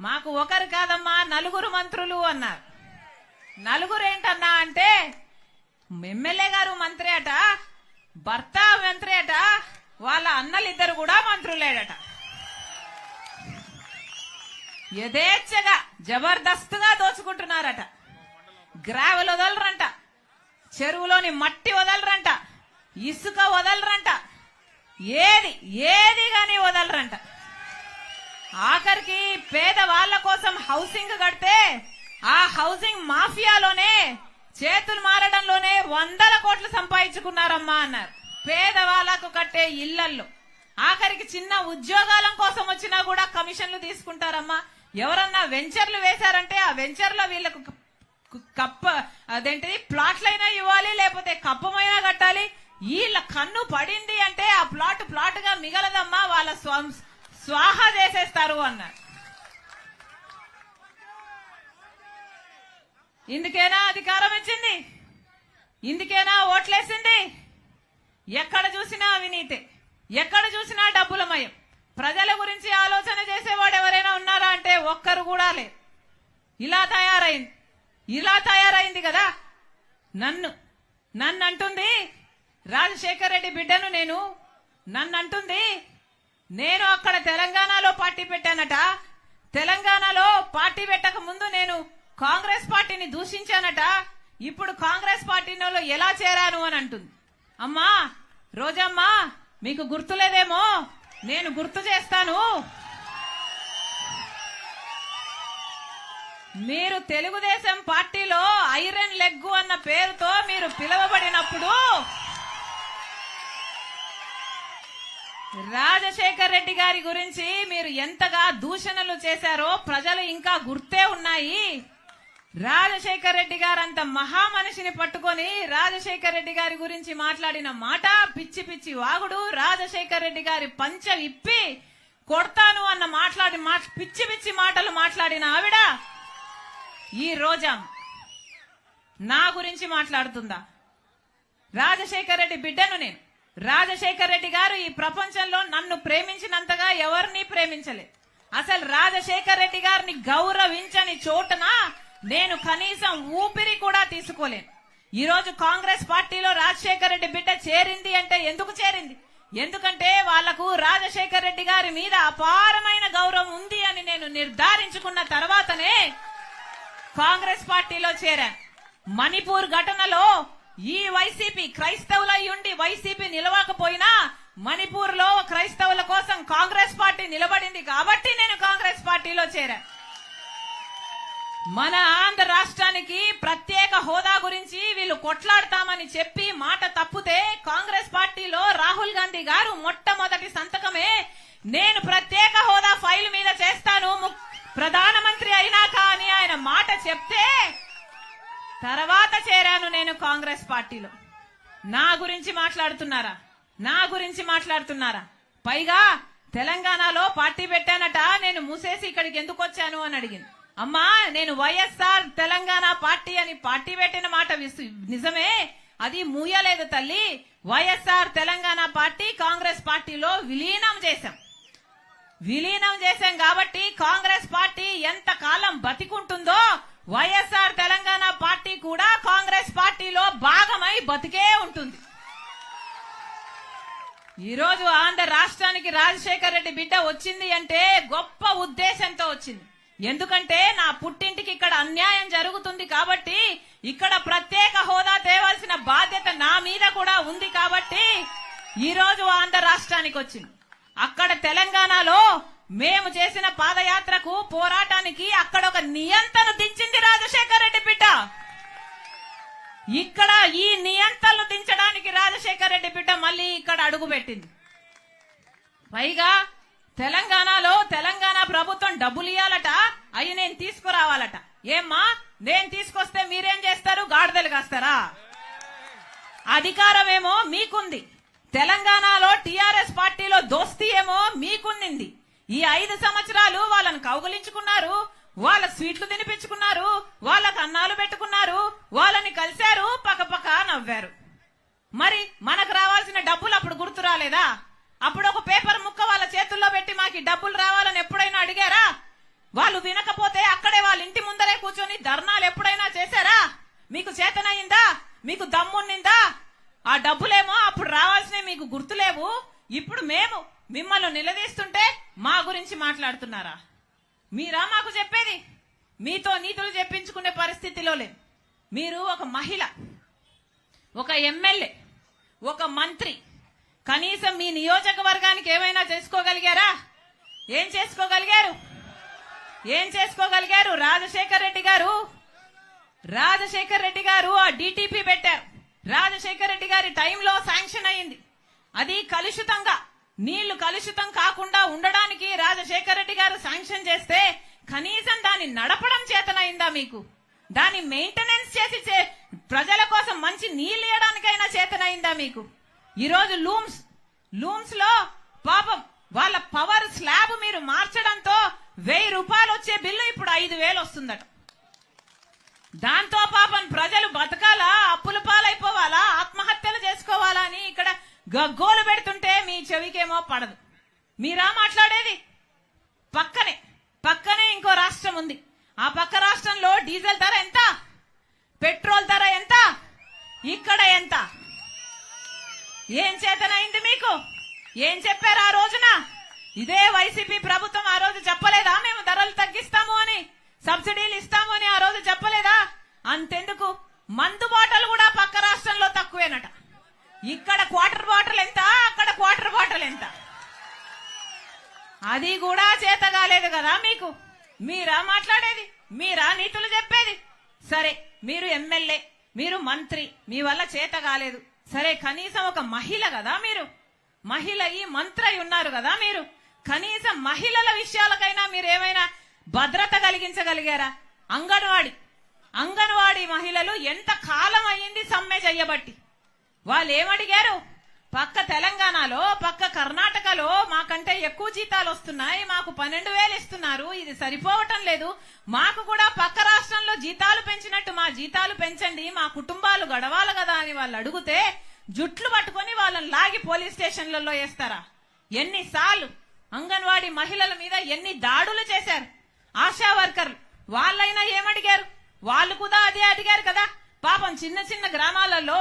మాకు ఒకరు కాదమ్మా నలుగురు మంత్రులు అన్నారు. నలుగురు ఏంటన్నా అంటే ఎమ్మెల్యే గారు మంత్రి అట భర్త మంత్రి అట వాళ్ళ అన్నలిద్దరు కూడా మంత్రులేడట. యథేచ్ఛగా జబర్దస్తుగా దోచుకుంటున్నారట. గ్రావెల్ వదలరంట. చెరువులోని మట్టి వదలరంట. ఇసుక వదలరంట. ఏది ఏది కానీ వదలరంట. ఆఖరికి పేదవాళ్ళ కోసం హౌసింగ్ కడితే ఆ హౌసింగ్ మాఫియాలోనే చేతులు మారడంలోనే వందల కోట్లు సంపాదించుకున్నారమ్మా అన్నారు. పేదవాళ్ళకు కట్టే ఇళ్ళల్లో. ఆఖరికి చిన్న ఉద్యోగాల కోసం వచ్చినా కూడా కమిషన్లు తీసుకుంటారమ్మా. ఎవరన్నా వెంచర్లు వేశారంటే ఆ వెంచర్లో వీళ్ళకు కప్ప అదేంటిది ప్లాట్లైనా ఇవ్వాలి లేకపోతే కప్పమైనా కట్టాలి. వీళ్ళ కన్ను పడింది అంటే ఆ ప్లాట్ ప్లాట్గా మిగలదమ్మా వాళ్ళ స్వం స్వాహ చేసేస్తారు అన్నారు. ఇందుకేనా అధికారం ఇచ్చింది? ఇందుకేనా ఓట్లేసింది? ఎక్కడ చూసినా అవినీతి. ఎక్కడ చూసినా డబ్బులమయం ప్రజల గురించి ఆలోచన చేసేవాడు ఎవరైనా ఉన్నారా అంటే ఒక్కరు కూడా లేరు. ఇలా తయారైంది. ఇలా తయారైంది కదా. నన్ను నన్ను అంటుంది రాజశేఖర్ రెడ్డి బిడ్డను నేను. నన్ను అంటుంది నేను అక్కడ తెలంగాణలో పార్టీ పెట్టానట. తెలంగాణలో పార్టీ పెట్టక ముందు నేను కాంగ్రెస్ పార్టీని దూషించానట. ఇప్పుడు కాంగ్రెస్ పార్టీలో ఎలా చేరాను అని అంటుంది. అమ్మా రోజమ్మా మీకు గుర్తులేదేమో? నేను గుర్తు చేస్తాను. మీరు తెలుగుదేశం పార్టీలో ఐరన్ లెగ్గు అన్న పేరుతో మీరు పిలువబడినప్పుడు రాజశేఖర్ రెడ్డి గారి గురించి మీరు ఎంతగా దూషణలు చేశారో ప్రజలు ఇంకా గుర్తే ఉన్నాయి. రాజశేఖర్ రెడ్డి గారు అంత మహామనిషిని పట్టుకొని రాజశేఖర్ రెడ్డి గారి గురించి మాట్లాడిన మాట పిచ్చి పిచ్చి వాగుడు రాజశేఖర్ రెడ్డి గారి పంచ విప్పి కొడతాను అన్న మాట్లాడి పిచ్చి పిచ్చి మాటలు మాట్లాడిన ఆవిడ ఈ రోజా నా గురించి మాట్లాడుతుందా? రాజశేఖర్ రెడ్డి బిడ్డను నేను. రాజశేఖర్ రెడ్డి గారు ఈ ప్రపంచంలో నన్ను ప్రేమించినంతగా ఎవరిని ప్రేమించలే అసలు రాజశేఖర్ రెడ్డి గారిని గౌరవించని చోటున నేను కనీసం ఊపిరి కూడా తీసుకోలేను. ఈ రోజు కాంగ్రెస్ పార్టీలో రాజశేఖర్ రెడ్డి బిడ్డ చేరింది అంటే ఎందుకు చేరింది? ఎందుకంటే వాళ్ళకు రాజశేఖర్ రెడ్డి గారి మీద అపారమైన గౌరవం ఉంది అని నేను నిర్ధారించుకున్న తర్వాతనే కాంగ్రెస్ పార్టీలో చేరాను. మణిపూర్ ఘటనలో ఈ వైసీపీ క్రైస్తవులై ఉండి వైసీపీ నిలవకపోయినా మణిపూర్లో క్రైస్తవుల కోసం కాంగ్రెస్ పార్టీ నిలబడింది కాబట్టి నేను కాంగ్రెస్ పార్టీలో చేరాను. మన ఆంధ్ర రాష్ట్రానికి ప్రత్యేక హోదా గురించి వీళ్ళు కొట్లాడతామని చెప్పి మాట తప్పితే కాంగ్రెస్ పార్టీలో రాహుల్ గాంధీ గారు మొట్టమొదటి సంతకమే నేను ప్రత్యేక హోదా ఫైల్ మీద చేస్తాను. ప్రధానమంత్రి అయినాక అని ఆయన మాట చెప్తే తర్వాత చేరాను నేను కాంగ్రెస్ పార్టీలో. నా గురించి మాట్లాడుతున్నారా? నా గురించి మాట్లాడుతున్నారా? పైగా తెలంగాణలో పార్టీ పెట్టానట నేను మూసేసి ఇక్కడికి ఎందుకు వచ్చాను అని అడిగింది. అమ్మా నేను వైఎస్ఆర్ తెలంగాణ పార్టీ అని పార్టీ పెట్టిన మాట నిజమే? అది మూయలేదు తల్లి. వైఎస్ఆర్ తెలంగాణ పార్టీ కాంగ్రెస్ పార్టీలో విలీనం చేశాం. విలీనం చేశాం కాబట్టి బతికే ఉంటుంది. ఈరోజు ఆంధ్ర రాష్ట్రానికి రాజశేఖర్ రెడ్డి బిడ్డ వచ్చింది అంటే గొప్ప ఉద్దేశంతో వచ్చింది. ఎందుకంటే నా పుట్టింటికి ఇక్కడ అన్యాయం జరుగుతుంది కాబట్టి ఇక్కడ ప్రత్యేక హోదా తేవాల్సిన బాధ్యత నా మీద కూడా ఉంది కాబట్టి ఈరోజు ఆంధ్ర రాష్ట్రానికి వచ్చింది. అక్కడ తెలంగాణలో మేము చేసిన పాదయాత్రకు పోరాటానికి అక్కడ ఒక నియంత్రణ దించింది రాజశేఖర్ రెడ్డి బిడ్డ. ఇక్కడ ఈ నియంత్రణలు దించడానికి రాజశేఖర రెడ్డి బిడ్డ మళ్ళీ ఇక్కడ అడుగు పెట్టింది. పైగా తెలంగాణలో తెలంగాణ ప్రభుత్వం డబ్బులు ఇవ్వాలట అవి నేను తీసుకురావాలట. ఏమ్మా నేను తీసుకొస్తే మీరేం చేస్తారు? గాడిదలు కాస్తారా? అధికారమేమో మీకుంది. తెలంగాణలో టిఆర్ఎస్ పార్టీలో దోస్తీ ఏమో మీకుంది ఈ ఐదు సంవత్సరాలు వాళ్ళని కౌగులించుకున్నారు వాళ్ళ స్వీట్లు తినిపించు వాళ్ళకు అన్నాలు పెట్టుకున్నారు వాళ్ళని కలిశారు పక్కపక్క నవ్వారు మరి మనకు రావాల్సిన డబ్బులు అప్పుడు గుర్తు రాలేదా అప్పుడు ఒక పేపర్ ముక్క వాళ్ళ చేతుల్లో పెట్టి మాకు ఈ డబ్బులు రావాలని ఎప్పుడైనా అడిగారా వాళ్ళు వినకపోతే అక్కడే వాళ్ళ ఇంటి ముందరే కూర్చొని ధర్నాలు ఎప్పుడైనా చేశారా? మీకు చేతనయిందా మీకు దమ్మున్నిందా? ఆ డబ్బులేమో అప్పుడు రావాల్సినవి మీకు గుర్తులేవు? ఇప్పుడు మేము మిమ్మల్ని నిలదీస్తుంటే మా గురించి మాట్లాడుతున్నారా? మీరా మాకు చెప్పేది? మీతో నీతులు చెప్పించుకునే పరిస్థితిలో లేదు మీరు ఒక మహిళ ఒక ఎమ్మెల్యే ఒక మంత్రి కనీసం మీ నియోజకవర్గానికి ఏమైనా చేసుకోగలిగారా? ఏం చేసుకోగలిగారు? ఏం చేసుకోగలిగారు? రాజశేఖర్ రెడ్డి గారు? రాజశేఖర్ రెడ్డి గారు ఆ డిటిపి పెట్టారు. రాజశేఖర్ రెడ్డి గారి టైంలో శాంక్షన్ అయింది అది కలుషితంగా నీళ్ళు కలుషితం కాకుండా ఉండడానికి రాజశేఖర్ రెడ్డి గారు శాంక్షన్ చేస్తే కనీసం దాన్ని నడపడం చేతనైందా మీకు? దాన్ని మెయింటెనెన్స్ చేసి చే- ప్రజల కోసం మంచి నీళ్ళు ఇవ్వడానికైనా చేతనైందా మీకు? ఈరోజు లూమ్స్ లూమ్స్లో పాపం వాళ్ళ పవర్ స్లాబ్ మీరు మార్చడం వెయ్యి రూపాయలు వచ్చే బిల్లు ఇప్పుడు ఐదు వేలు వస్తుందట. దాంతో పాపం ప్రజలు బతకాలా? అప్పుల పాలైపోవాలా? ఆత్మహత్యలు చేసుకోవాలా అని ఇక్కడ గగ్గోలు పెడుతుంటే మీ చెవికేమో పడదు. మీరా మాట్లాడేది? పక్కనే పక్కనే ఇంకో రాష్ట్రం ఉంది. ఆ పక్క రాష్ట్రంలో డీజిల్ ధర ఎంత? పెట్రోల్ ధర ఎంత? ఇక్కడ ఎంత? ఏం చేతనైంది మీకు? ఏం చెప్పారు ఆ రోజున? ఇదే వైసీపీ ప్రభుత్వం ఆ రోజు చెప్పలేదా? మేము ధరలు తగ్గిస్తాము అని సబ్సిడీలు ఇస్తాము అని ఆ రోజు చెప్పలేదా? అంతెందుకు? మందు బాటలు కూడా పక్క రాష్ట్రంలో తక్కువేనట. ఇక్కడ క్వార్టర్ బాటిల్ ఎంత? అక్కడ క్వార్టర్ బాటిల్ ఎంత? అది కూడా చేత కాలేదు కదా మీకు. మీరా మాట్లాడేది? మీరా నీతులు చెప్పేది? సరే మీరు ఎమ్మెల్యే మీరు మంత్రి మీ వల్ల చేత కాలేదు. సరే కనీసం ఒక మహిళ కదా మీరు? మహిళ ఈ మంత్రి ఉన్నారు కదా మీరు? కనీసం మహిళల విషయాలకైనా మీరు ఏమైనా భద్రత కలిగించగలిగారా? అంగన్వాడి అంగన్వాడి మహిళలు ఎంత కాలం అయ్యింది సమ్మె చెయ్యబట్టి? వాళ్ళు ఏమడిగారు పక్క తెలంగాణలో పక్క కర్ణాటకలో మాకంటే ఎక్కువ జీతాలు వస్తున్నాయి మాకు పన్నెండు వేలు ఇస్తున్నారు ఇది సరిపోవటం లేదు. మాకు కూడా పక్క రాష్ట్రంలో జీతాలు పెంచినట్టు మా జీతాలు పెంచండి మా కుటుంబాలు గడవాలి కదా అని వాళ్ళు అడిగితే జుట్లు పట్టుకొని వాళ్ళని లాగి పోలీస్ స్టేషన్లలో వేస్తారా? ఎన్నిసార్లు? అంగన్వాడీ మహిళల మీద ఎన్ని దాడులు చేశారు? ఆశా వర్కర్లు వాళ్ళైనా ఏమడిగారు? వాళ్ళు కూడా అదే అడిగారు కదా. పాపం చిన్న చిన్న గ్రామాలలో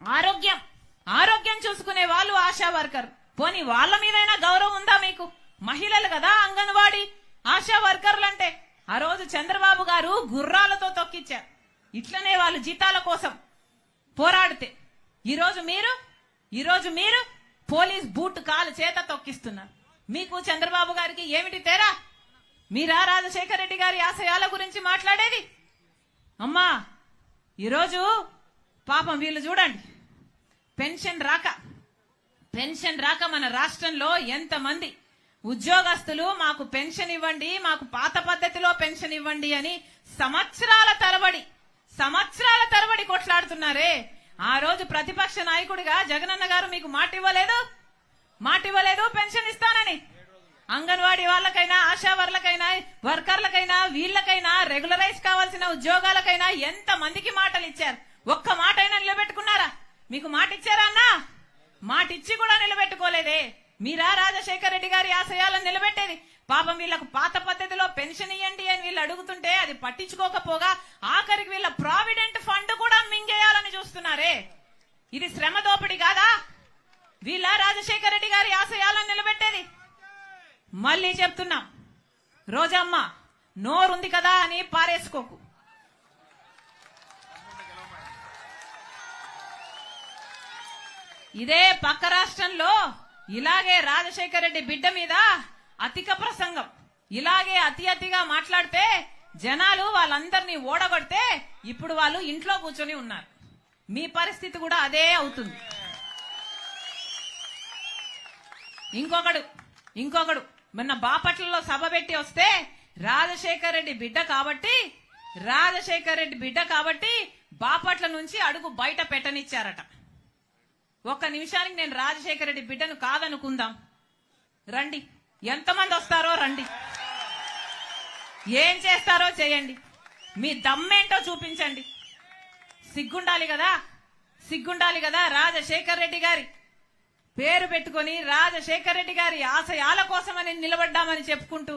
ఆరోగ్యం ఆరోగ్యం చూసుకునే వాళ్ళు ఆశా వర్కర్ పోనీ వాళ్ళ మీదైనా గౌరవం ఉందా మీకు? మహిళలు కదా అంగన్వాడి ఆశా వర్కర్లు అంటే ఆ రోజు చంద్రబాబు గారు గుర్రాలతో తొక్కిచ్చారు. ఇట్లనే వాళ్ళు జీతాల కోసం పోరాడితే. ఈరోజు మీరు ఈరోజు మీరు పోలీస్ బూట్ కాలు చేత తొక్కిస్తున్నారు. మీకు చంద్రబాబు గారికి ఏమిటి తేడా? మీరా రాజశేఖర రెడ్డి గారి ఆశయాల గురించి మాట్లాడేది? అమ్మా ఈరోజు పాపం వీళ్ళు చూడండి. పెన్షన్ రాక. పెన్షన్ రాక మన రాష్ట్రంలో ఎంతమంది ఉద్యోగస్తులు మాకు పెన్షన్ ఇవ్వండి మాకు పాత పద్ధతిలో పెన్షన్ ఇవ్వండి అని సంవత్సరాల తరబడి సంవత్సరాల తరబడి కొట్లాడుతున్నారే. ఆ రోజు ప్రతిపక్ష నాయకుడిగా జగనన్న గారు మీకు మాట ఇవ్వలేదు మాట ఇవ్వలేదు అంగన్వాడీ వాళ్ళకైనా ఆశా వర్లకైనా వర్కర్లకైనా వీళ్ళకైనా రెగ్యులరైజ్ కావాల్సిన ఉద్యోగాలకైనా ఎంత మందికి మాటలు ఇచ్చారు? ఒక్క మాట అయినా నిలబెట్టుకున్నారా? మీకు మాట ఇచ్చారా అన్నా? మాట ఇచ్చి కూడా నిలబెట్టుకోలేదే. మీరా రాజశేఖర రెడ్డి గారి ఆశయాలను నిలబెట్టేది? పాపం వీళ్ళకు పాత పద్ధతిలో పెన్షన్ ఇవ్వండి అని వీళ్ళు అడుగుతుంటే అది పట్టించుకోకపోగా ఆఖరికి వీళ్ళ ప్రావిడెంట్ ఫండ్ కూడా మింగేయాలని చూస్తున్నారే. ఇది శ్రమ దోపిడి కాదా? వీళ్ళ రాజశేఖర రెడ్డి గారి ఆశయాలను నిలబెట్టేది? మళ్ళీ చెప్తున్నాం. రోజమ్మ నోరుంది కదా అని పారేసుకోకు. ఇదే పక్క రాష్ట్రంలో ఇలాగే రాజశేఖర రెడ్డి బిడ్డ మీద అతిక ప్రసంగం. ఇలాగే అతి అతిగా మాట్లాడితే జనాలు వాళ్ళందరినీ ఓడగొడితే ఇప్పుడు వాళ్ళు ఇంట్లో కూర్చొని ఉన్నారు. మీ పరిస్థితి కూడా అదే అవుతుంది. ఇంకొకడు ఇంకొకడు. మొన్న బాపట్లలో సభ పెట్టి వస్తే రాజశేఖర్ రెడ్డి బిడ్డ కాబట్టి రాజశేఖర్ రెడ్డి బిడ్డ కాబట్టి బాపట్ల నుంచి అడుగు బయట పెట్టనిచ్చారట. ఒక్క నిమిషానికి నేను రాజశేఖర రెడ్డి బిడ్డను కాదనుకుందాం. రండి. ఎంతమంది వస్తారో రండి. ఏం చేస్తారో చేయండి. మీ దమ్మేంటో చూపించండి. సిగ్గుండాలి కదా? సిగ్గుండాలి కదా రాజశేఖర్ రెడ్డి గారి? పేరు పెట్టుకొని రాజశేఖర్ రెడ్డి గారి ఆశయాల కోసమని నిలబడ్డామని చెప్పుకుంటూ